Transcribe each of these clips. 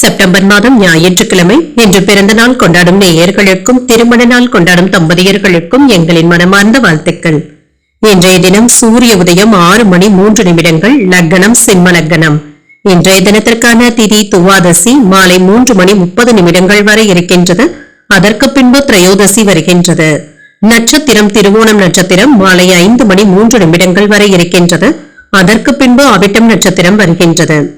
September மாதம் ஞாயிற்றுக்கிழமை இன்று பிறந்த நாள் கொண்டாடும் நேயர்களுக்கும் திருமண நாள் கொண்டாடும் தம்பதியர்களுக்கும் எங்களின் மனமார்ந்த வாழ்த்துக்கள். இன்றைய தினம் சூரிய உதயம் ஆறு மணி மூன்று நிமிடங்கள் லக்னம் சிம்ம லக்னம். இன்றைய தினத்திற்கான திதி துவாதசி மாலை மூன்று மணி முப்பது நிமிடங்கள் வரை இருக்கின்றது. அதற்கு பின்பு திரையோதசி வருகின்றது. நட்சத்திரம் திருவோணம் நட்சத்திரம் மாலை ஐந்து மணி மூன்று நிமிடங்கள் வரை இருக்கின்றது. அதற்கு பின்பு அவிட்டம் நட்சத்திரம் வருகின்றது.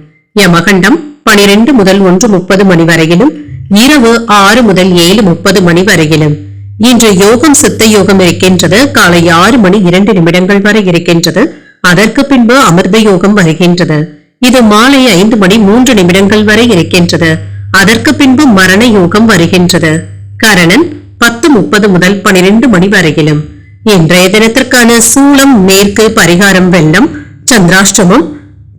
யமகண்டம் பனிரெண்டு முதல் ஒன்று முப்பது மணி வரையிலும் இரவு ஆறு முதல் ஏழு முப்பது மணி வரையிலும். இன்று யோகம் சித்த யோகம் இருக்கின்றது. காலை ஆறு மணி இரண்டு நிமிடங்கள் வரை இருக்கின்றது. அதற்கு பின்பு அமிர்த யோகம் வருகின்றது. இது மாலை ஐந்து மணி மூன்று நிமிடங்கள் வரை இருக்கின்றது. அதற்கு பின்பு மரண யோகம் வருகின்றது. கரணன் பத்து முப்பது முதல் பனிரெண்டு மணி வரையிலும். இன்றைய தினத்திற்கான சூளம் மேற்கு பரிகாரம் வெள்ளம் சந்திராஷ்டமம்